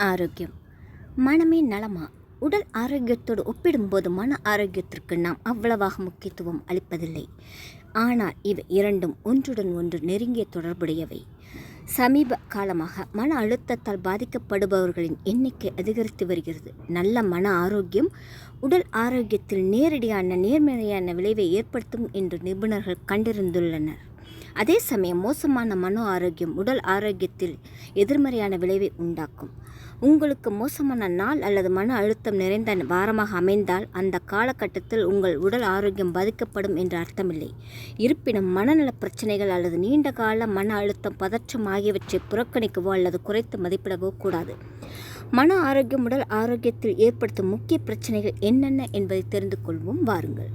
ஆரோக்கியம். மனமே நலமா? உடல் ஆரோக்கியத்தோடு ஒப்பிடும்போது மன ஆரோக்கியத்திற்கு நாம் அவ்வளவாக முக்கியத்துவம் அளிப்பதில்லை. ஆனால் இவை இரண்டும் ஒன்றுடன் ஒன்று நெருங்கிய தொடர்புடையவை. சமீப காலமாக மன அழுத்தத்தால் பாதிக்கப்படுபவர்களின் எண்ணிக்கை அதிகரித்து வருகிறது. நல்ல மன ஆரோக்கியம் உடல் ஆரோக்கியத்தில் நேரடியான நேர்மறையான விளைவை ஏற்படுத்தும் என்று நிபுணர்கள் கண்டறிந்துள்ளனர். அதே சமயம் மோசமான மனோ ஆரோக்கியம் உடல் ஆரோக்கியத்தில் எதிர்மறையான விளைவை உண்டாக்கும். உங்களுக்கு மோசமான நாள் அல்லது மன அழுத்தம் நிறைந்த வாரமாக அமைந்தால் அந்த காலகட்டத்தில் உங்கள் உடல் ஆரோக்கியம் பாதிக்கப்படும் என்று அர்த்தமில்லை. இருப்பினும் மனநல பிரச்சனைகள் அல்லது நீண்ட கால மன அழுத்தம் பதற்றம் ஆகியவற்றை புறக்கணிக்கவோ அல்லது குறைத்து மதிப்பிடவோ கூடாது. மன ஆரோக்கியம் உடல் ஆரோக்கியத்தில் ஏற்படுத்தும் முக்கிய பிரச்சனைகள் என்னென்ன என்பதை தெரிந்து கொள்வோம். வாருங்கள்.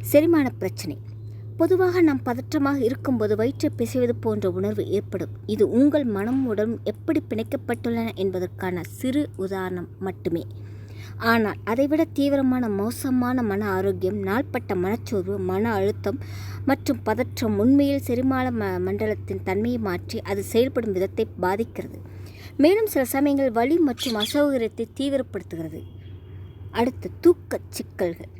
செரிமான பிரச்சனை. பொதுவாக நாம் பதற்றமாக இருக்கும்போது வயிற்றை பிசைவது போன்ற உணர்வு ஏற்படும். இது உங்கள் மனம் உடலும் எப்படி பிணைக்கப்பட்டுள்ளன என்பதற்கான சிறு உதாரணம் மட்டுமே. ஆனால் அதைவிட தீவிரமான மோசமான மன ஆரோக்கியம் நாள்பட்ட மனச்சோர்வு மன அழுத்தம் மற்றும் பதற்றம் உண்மையில் செரிமான ம மண்டலத்தின் தன்மையை மாற்றி அது செயல்படும் விதத்தை பாதிக்கிறது. மேலும் சில சமயங்கள் வலி மற்றும் அசௌகரியத்தை தீவிரப்படுத்துகிறது. அடுத்து தூக்க சிக்கல்கள்.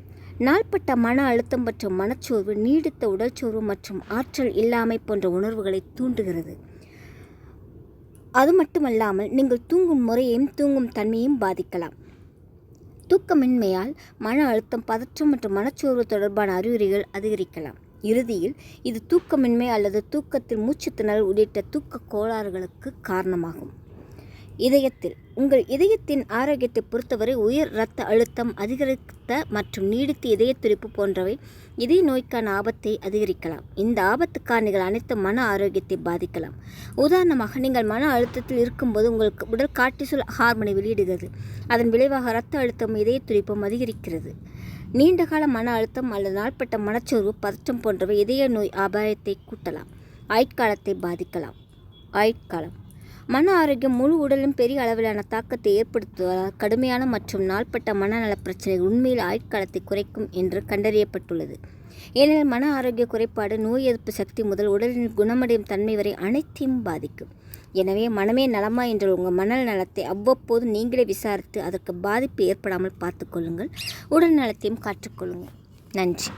நாள்பட்ட மன அழுத்தம் மற்றும் மனச்சோர்வு நீடித்த உடல்சோர்வு மற்றும் ஆற்றல் இல்லாமை போன்ற உணர்வுகளை தூண்டுகிறது. அது மட்டுமல்லாமல் நீங்கள் தூங்கும் முறையையும் தூங்கும் தன்மையும் பாதிக்கலாம். தூக்கமின்மையால் மன அழுத்தம் பதற்றம் மற்றும் மனச்சோர்வு தொடர்பான அறிகுறிகள் அதிகரிக்கலாம். இறுதியில் இது தூக்கமின்மை அல்லது தூக்கத்தில் மூச்சுத்திணறல் உள்ளிட்ட தூக்க கோளாறுகளுக்கு காரணமாகும். இதயத்தில் உங்கள் இதயத்தின் ஆரோக்கியத்தை பொறுத்தவரை உயர் இரத்த அழுத்தம் அதிகரித்த மற்றும் நீடித்த இதய துடிப்பு போன்றவை இதய நோய்க்கான ஆபத்தை அதிகரிக்கலாம். இந்த ஆபத்து காரணிகள் அனைத்து மன ஆரோக்கியத்தை பாதிக்கலாம். உதாரணமாக நீங்கள் மன அழுத்தத்தில் இருக்கும்போது உங்களுக்கு உடல் காட்டிசொல் ஹார்மோனை வெளியிடுகிறது. அதன் விளைவாக இரத்த அழுத்தம் இதய துடிப்பும் அதிகரிக்கிறது நீண்டகால மன அழுத்தம் அல்லது நாள்பட்ட மனச்சோர்வு பதற்றம் போன்றவை இதய நோய் அபாயத்தை கூட்டலாம். ஆயுட்காலத்தை பாதிக்கலாம். ஆயுட்காலம். மன ஆரோக்கியம் முழு உடலும் பெரிய அளவிலான தாக்கத்தை ஏற்படுத்துவதால் கடுமையான மற்றும் நாள்பட்ட மனநல பிரச்சனை உண்மையில் ஆயுட்காலத்தை குறைக்கும் என்று கண்டறியப்பட்டுள்ளது. ஏனெனில் மன ஆரோக்கிய குறைபாடு நோய் எதிர்ப்பு சக்தி முதல் உடலின் குணமடையும் தன்மை வரை அனைத்தையும் பாதிக்கும். எனவே மனமே நலமா என்ற உங்கள் மனநல நலத்தை அவ்வப்போது நீங்களே விசாரித்து அதற்கு பாதிப்பு ஏற்படாமல் பார்த்துக்கொள்ளுங்கள் உடல் நலத்தையும் காற்றுக்கொள்ளுங்கள் நன்றி.